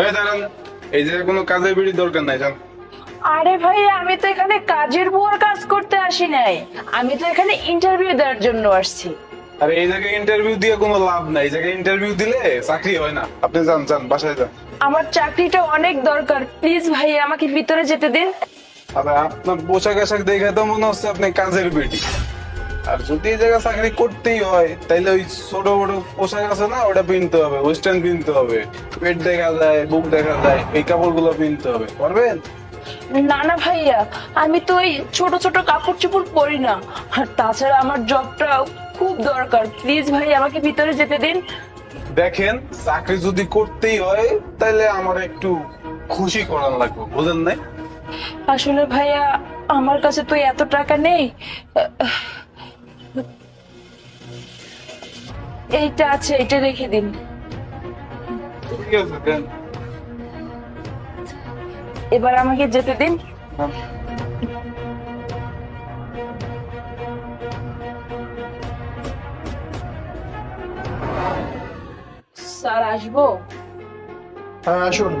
এই দাঁড়ান। এই যে কোনো কাজের বিড়ি দরকার নাই জান আরে ভাই আমি তো এখানে কাজের বুয়ার কাজ করতে আসি নাই। আমি তো এখানে ইন্টারভিউ দেওয়ার জন্য আসছি। আর এই জায়গায় ইন্টারভিউ দিয়ে কোনো লাভ নাই। এই জায়গায় ইন্টারভিউ দিলে চাকরি হয় না। আপনি যান যান বাসায় যান। আমার চাকরিটা অনেক দরকার। প্লিজ ভাই আমাকে ভিতরে যেতে দিন। আর আপনার পোশাক আশাক দেখে তো মনে হচ্ছে আপনি কাজের বেটি আর যদি এই জায়গায় চাকরি করতেই হয় তাইলে ওই ছোট বড় পোশাক আছে না ওটা কিনতে হবে ওয়েস্টার্ন কিনতে হবে। পেট দেখা যায় বুক দেখা যায় এই কাপড়গুলো কিনতে হবে। পারবেন? না না ভাইয়া আমি তো ওই ছোট ছোট কাপড় চোপড় পরি না। আর তাছাড়া আমার জবটা খুব দরকার। প্লিজ ভাই আমাকে ভিতরে যেতে দিন। দেখেন চাকরি যদি করতেই হয় তাইলে আমার একটু খুশি করার লাগবে বুঝেন নাই? আসলে ভাইয়া আমার কাছে তো এত টাকা নেই। এইটা আছে এটা রেখে দিন। ঠিক আছে দেন। এবার আমাকে যেতে দিন। স্যার আসব? হ্যাঁ আসুন।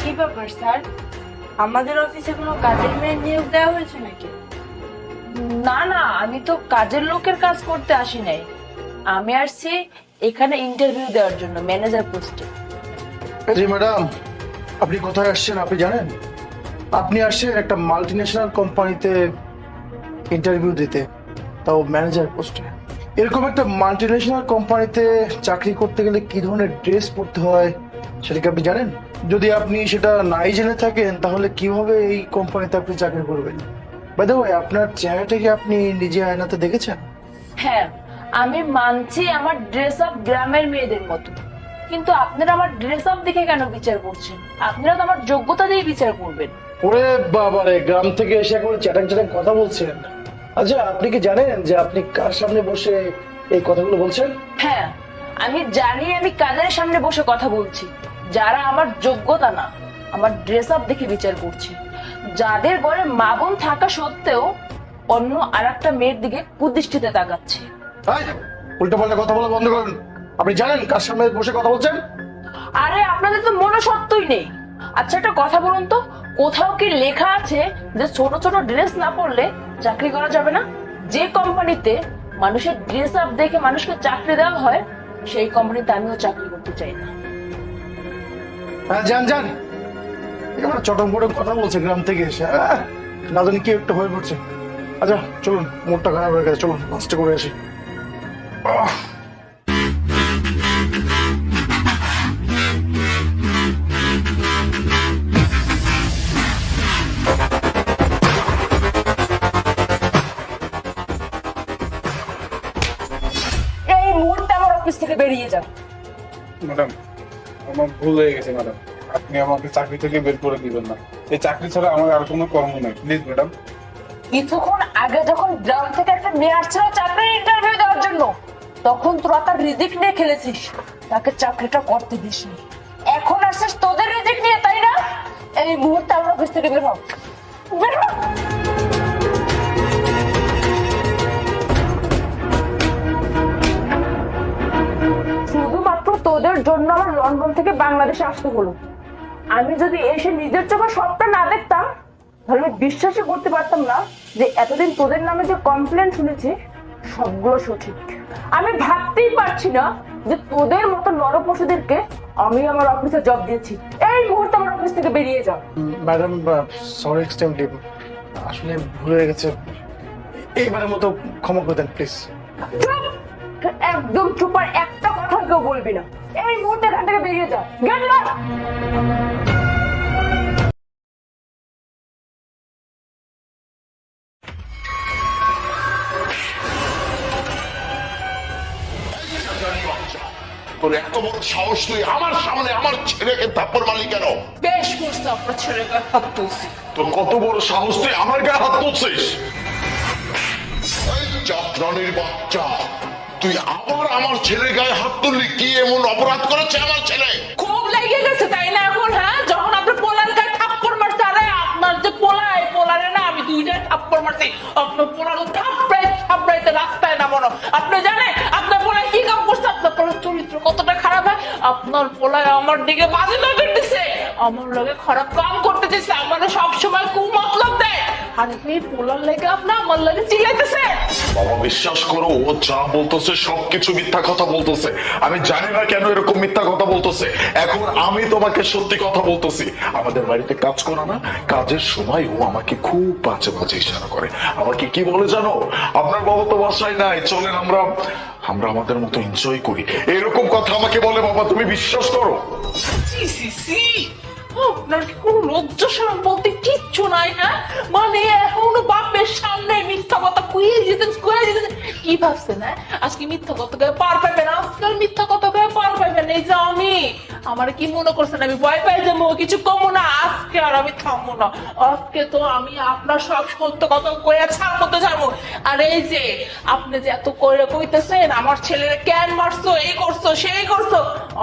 কি ব্যাপার স্যার? আমাদের অফিসে কোনো কাজের মেয়ে নিয়োগ দেওয়া হয়েছে নাকি? না না আমি তো কাজের লোকের কাজ করতে আসি নাই। আমি আসছি এখানে ইন্টারভিউ দেওয়ার জন্য ম্যানেজার পোস্টে ম্যাডাম আপনি কোথায় আসছেন আপনি জানেন? আপনি আসছেন একটা মাল্টি ন্যাশনাল কোম্পানিতে ইন্টারভিউ দিতে তাও ম্যানেজার পোস্টে এরকম একটা মাল্টি ন্যাশনাল কোম্পানিতে চাকরি করতে গেলে কি ধরনের ড্রেস পরতে হয় সেটা কি আপনি জানেন? যদি আপনি সেটা নাই জেনে থাকেন তাহলে কীভাবে এই কোম্পানিতে আপনি চাকরি করবেন? বাই দ্য ওয়ে আপনার চেহারাটা কি আপনি নিজে আয়নাতে দেখেছেন? হ্যাঁ আমি মানছি আমার ড্রেস আপ গ্রামের মেয়েদের মতো। কিন্তু আপনারা আমার ড্রেস আপ দেখে কেন বিচার করছেন? আপনারা তো আমার যোগ্যতা দিয়ে বিচার করবেন। ওরে বাবারে গ্রাম থেকে এসে এখন চ্যাটাং চ্যাটাং কথা বলছেন। আচ্ছা আপনি কি জানেন যে আপনি কার সামনে বসে এই কথাগুলো বলছেন? হ্যাঁ আমি জানি আমি কাদের সামনে বসে কথা বলছি। যারা আমার যোগ্যতা না আমার ড্রেস আপ দেখে বিচার করছি। যাদের ঘরে মা বোন থাকা সত্ত্বেও অন্য আর একটা মেয়ের দিকে কুদৃষ্টিতে তাকাচ্ছে। উল্টো পাল্টা কথা বলা বন্ধ করুন। আপনি জানেন কার সামনে বসে কথা বলছেন? আরে আপনাদের তো মনুষ্যত্বই নেই। আচ্ছা একটা কথা বলুন তো। কোথাও কি লেখা আছে যে ছোট ছোট ড্রেস না পরলে চাকরি করা যাবে না? যে কোম্পানিতে মানুষের ড্রেস আপ দেখে মানুষকে চাকরি দেওয়া হয় সেই কোম্পানিতে আমিও চাকরি করতে চাই না। হ্যাঁ যান যান। একেবারে চটম বটম কথা বলছে গ্রাম থেকে এসে। আহ, না জানি কি একটা হয়ে পড়ছে। আচ্ছা চলুন মোটটা খারাপ হয়ে গেছে চলুন লাস্টে করে আসি। আহ, এই মুহূর্তে আমার অফিস থেকে বেরিয়ে যান ম্যাডাম আমার ভুল হয়ে গেছে ম্যাডাম আপনি আমাকে চাকরি থেকে বের করে দিবেন না। এই চাকরি ছাড়া আমার আর কোনো কর্ম নাই। প্লিজ ম্যাডাম কিছুক্ষণ আগে যখন গ্রাম থেকে একটা মেয়ে আসছিল চাকরির ইন্টারভিউ দেওয়ার জন্য, তখন তোরা তার রিজিক নিয়ে খেলেছিস। তাকে চাকরিটা করতে দিসনি। এখন আসছিস তোদের রিজিক নিয়ে, তাই না? এই মুহূর্তে আমার অফিস থেকে বের হ। বের হ! জন্য আমার লন্ডন থেকে বাংলাদেশে আসতে হলো। আমি যদি এসে নিজের চোখে সবটা না দেখতাম তাহলে আমি বিশ্বাসই করতে পারতাম না যে এতদিন তোদের নামে যে কমপ্লেন শুনেছি সবগুলো সঠিক। আমি ভাবতেই পারছি না যে তোদের মতো নরপশুদেরকে আমি আমার অফিসে জব দিয়েছি। এই মুহূর্তে আমার অফিস থেকে বেরিয়ে যাও। ম্যাডাম সরি এক্সটেন্ডলি আসলে ভুল হয়ে গেছে। এইবারের মতো ক্ষমা করে দেন প্লিজ একদম চুপ আর একটা কথা কেউ বলবি না। এই মুহূর্তে এখান থেকে বেরিয়ে যা। গেট লক তোর এত বড় সাহস তুই আমার সামনে আমার ছেলেকে থাপ্পড় মারলি কেন? বেশ করছে আপনার ছেলেকে হাত তুলছি। তোর কত বড় সাহস তুই আমার গায়ে হাত তুলছিস? এই চাকরানির বাচ্চা। তুই আবার আমার ছেলের গায়ে হাত তুললি? কি এমন অপরাধ করেছে আমার ছেলে? খুব লেগে গেছে, তাই না এখন হ্যাঁ? যখন আপনি পোলার গায়ে থাপ্পড় মারছে আরে আপনার যে পোলায়, পোলারে না, আমি দুইটা থাপ্পড় মারছি। আপনার পোলার থাপ্পড়াই থাপ্পড়াইতে রাস্তায় নামানো। আপনি জানেন, আপনার পোলায় কি কাম করছে? আপনার পোলার চরিত্র কতটা খারাপ, হয়? আপনার পোলায় আমার দিকে বাজে নজর দিছে। আমার লগে খারাপ কাম করতে চাইছে। আমার সবসময় কুম মতলব দেয় আর এই পোলার লেগে আপনি আমার লগে চিল্লাইতেছে। বাবা বিশ্বাস করো ও যা বলতেছে সবকিছু মিথ্যা কথা বলতেছে। আমি জানি না কেন এরকম মিথ্যা কথা বলতেছে। এখন আমি তোমাকে সত্যি কথা বলতেছি। আমাদের বাড়িতে কাজ করো না কাজের সময় ও আমাকে খুব বাজে বাজে ইশারা করে। আমাকে কি বলে জানো? আপনার বাবা তো বাসায় নাই চলেন আমরা আমরা আমাদের মতো এনজয় করি। এরকম কথা আমাকে বলে বাবা তুমি বিশ্বাস করো? সি সি আপনার কোনো লজ্জা শরম বলতে কিচ্ছু নাই হ্যাঁ? মানে এখনও বাপের সামনে মিথ্যা কথা কুইয়ে যেতেন কুইয়ে যেতেন কি ভাবছেন হ্যাঁ? আজকে মিথ্যা কথা পার পাবেন আজকাল মিথ্যা কথা গায়ে পার পাবেন এই যে আমি আমার কি মনে করছেন? আমি ভয় পাই যাব, কিছু কমো না। আজকে আর আমি থামবো না। আজকে তো আমি আপনার সব সত্য কথা কইয়া ছাড়বো তো ছাড়বো আর এই যে আপনি যে এত কইরা কইতেছেন, আমার ছেলের কেন মারছো, এই করছ, সেই করছ?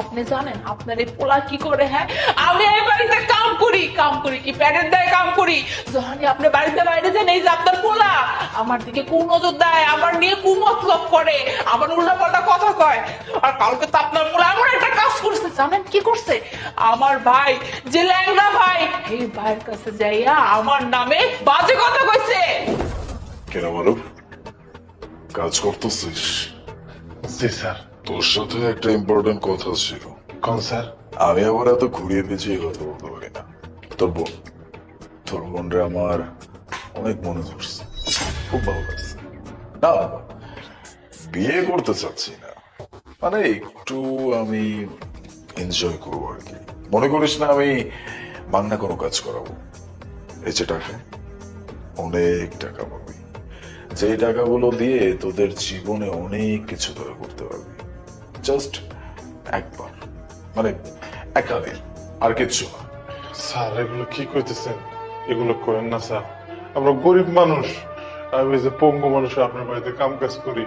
আপনি জানেন, আপনার এই পোলা কি করে হ্যাঁ? আমি এই বাড়িতে কাম করি কাম করি কি, প্যাডের দেয় কাম করি? যখনই আপনি বাড়িতে বাইরে যান, এই যে আপনার পোলা, আমার দিকে কোন নজর দেয়, আমার নিয়ে কুমতলব করে আমার উল্টা পাল্টা কথা কয়। আর কালকে তো আপনার পোলা এমন একটা কাজ করছে, জানেন? কি করছে? আমার ভাই যে ল্যাংড়া ভাই। এই ভাইয়ের কাছে যাইয়া আমার নামে বাজে কথা কইছে। কেন বলো কাজ করতেছিস? জি স্যার। তোর সাথে একটা ইম্পর্টেন্ট কথা ছিল। কোন স্যার? আমি আবার এত ঘুরিয়ে পেঁচিয়ে কথা বলতে পারি না। তোর বোন। তোর বোনরে আমার অনেক মনে ধরছে। খুব ভালো লাগছে। না বিয়ে করতে চাচ্ছি না। মানে একটু আমি এনজয় করব আর কি। মনে করিস না, আমি বাংলা কোনো কাজ করাবো। এই যে টাকা, অনেক টাকা পাবি। যে টাকাগুলো দিয়ে তোদের জীবনে অনেক কিছু তোরা করতে পারবি। জাস্ট একবার। মানে একটা দিন আর কিচ্ছু না। স্যার, এগুলো কি করতেছেন এগুলো করেন না, স্যার। আমরা গরিব মানুষ। আমি যে পঙ্গু মানুষ, আপনার বাড়িতে কাম কাজ করি।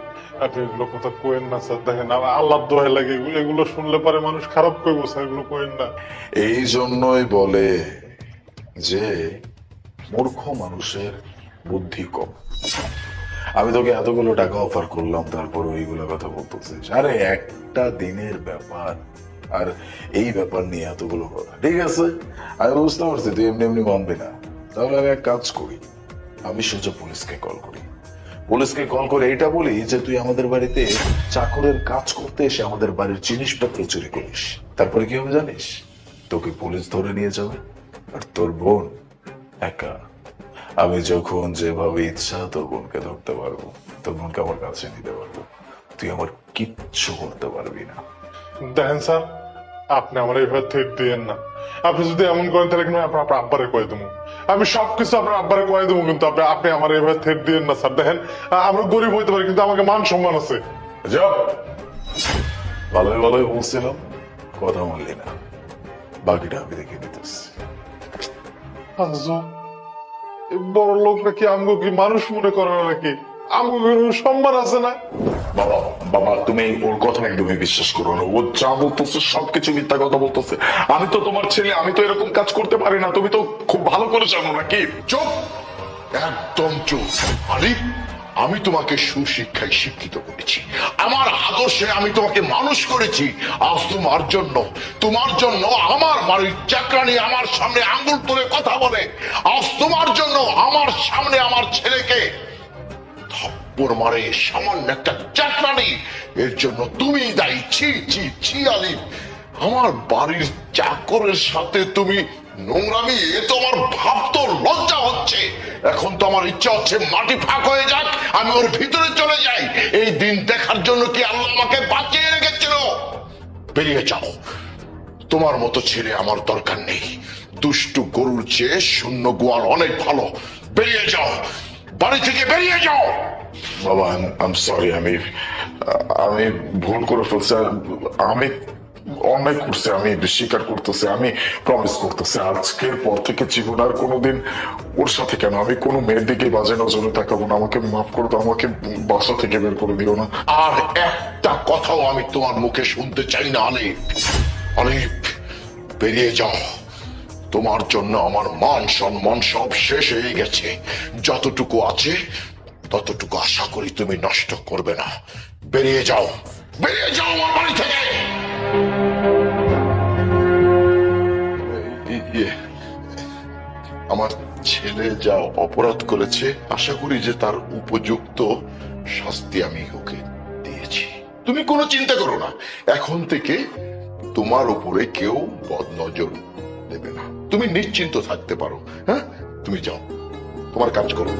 এগুলো কথা কোয়েন না, স্যার, দেখেন আল্লাহ দোহাই লাগে, এগুলো শুনলে পারে মানুষ খারাপ স্যার, এগুলো কোয়েন না। এই জন্যই বলে যে মূর্খ মানুষের বুদ্ধি কম। আমি তোকে এতগুলো টাকা অফার করলাম, তারপর ওইগুলো কথা বলতেছিস আরে, একটা দিনের ব্যাপার, আর এই ব্যাপার নিয়ে এতগুলো কথা। ঠিক আছে? আমি বুঝতে পারছি, তুই এমনি এমনি মানবি না। তাহলে আমি এক কাজ করি, আমি সোজা পুলিশকে কল করি। পুলিশকে কল করে এটা বলি যে, তুই আমাদের বাড়িতে চাকরের কাজ করতে এসে আমাদের বাড়ির জিনিসপত্র চুরি করিস। তারপরে কি হবে জানিস? তোকে পুলিশ ধরে নিয়ে যাবে। আর তোর বোন একা। আমি যখন যেভাবে ইচ্ছা তোর বোনকে ধরতে পারব। তোর বোনকে আমার কাছে নিতে পারব। তুই আমার কিচ্ছু করতে পারবি না। দেখেন স্যার আপনি আমার এইভাবে থ্রেট দিয়েন না। আপনি যদি এমন করেন তাহলে কিন্তু আপনার আপনার আব্বারে কয়ে দেবো। আমি সবকিছু আপনার আব্বারে কয়ে দেবো কিন্তু আপনি আপনি আমার এইভাবে থ্রেট দিয়েন না স্যার। দেখেন আমরা গরিব হইতে পারি কিন্তু আমাকে মান সম্মান আছে। যাও। ভালোই ভালোই বলছিলাম কথা মানলি না। বাকিটা আমি দেখে নিতেছি। বড় লোকরা কি আমগো কি মানুষ মনে করে নাকি? সম্মান আছে না। বাবা বাবা, তুমি ওর কথা একদমই বিশ্বাস করো না। ও যা বলতেছে, সবকিছু মিথ্যা কথা বলতেছে। আমি তো তোমার ছেলে, আমি তো এরকম কাজ করতে পারি না। তুমি তো খুব ভালো করে জানো নাকি চুপ! একদম চুপ। আলিফ, আমি তোমাকে সুশিক্ষায় শিক্ষিত করেছি। আমার আদর্শে আমি তোমাকে মানুষ করেছি। আজ তোমার জন্য তোমার জন্য আমার বাড়ির চাকরানি আমার সামনে আঙ্গুল তুলে কথা বলে। আজ তোমার জন্য আমার সামনে আমার ছেলেকে থাপ্পড় মারে, সামান্য একটা চাকরানি এর জন্য তুমি দায়ী। ছি ছি ছি, আলিফ। আমার বাড়ির চাকরের সাথে তুমি নোংরামি, এ তো আমার লজ্জা হচ্ছে। এখন তো আমার ইচ্ছা হচ্ছে মাটি ফাঁক হয়ে যাক, আমি ওর ভিতরে চলে যাই। এই দিন দেখার জন্য কি আল্লাহ আমাকে বাঁচিয়ে রেখেছিল? বেরিয়ে যাও। তোমার মতো ছেলে আমার দরকার নেই। দুষ্টু গরুর চেয়ে শূন্য গোয়াল অনেক ভালো। বেরিয়ে যাও। বাড়ি থেকে বেরিয়ে যাও। বাবা আম সরি আমি আমি ভুল করে ফেলছি। আমি অন্যায় করছি, আমি স্বীকার করতেছি, আমি প্রমিস করতেছি। আজকের পর থেকে জীবন আর কোনোদিন ওর সাথে কেন? আমি কোনো মেয়ের দিকে বাজে নজরে তাকাবো না। আমাকে মাফ করে আমাকে বাসা থেকে বের করে দিও না। আর একটা কথাও আমি তোমার মুখে শুনতে চাই না, আলিফ। আলিফ, বেরিয়ে যাও। তোমার জন্য আমার মান সম্মান সব শেষ হয়ে গেছে। যতটুকু আছে, ততটুকু আশা করি তুমি নষ্ট করবে না। বেরিয়ে যাও। বেরিয়ে যাও আমার বাড়ি থেকে! আমার ছেলে যা অপরাধ করেছে, আশা করি যে তার উপযুক্ত শাস্তি আমি ওকে দিয়েছি। তুমি কোনো চিন্তা করো না। এখন থেকে তোমার উপরে কেউ বদনজর দেবে না। তুমি নিশ্চিন্ত থাকতে পারো হ্যাঁ? তুমি যাও তোমার কাজ করো।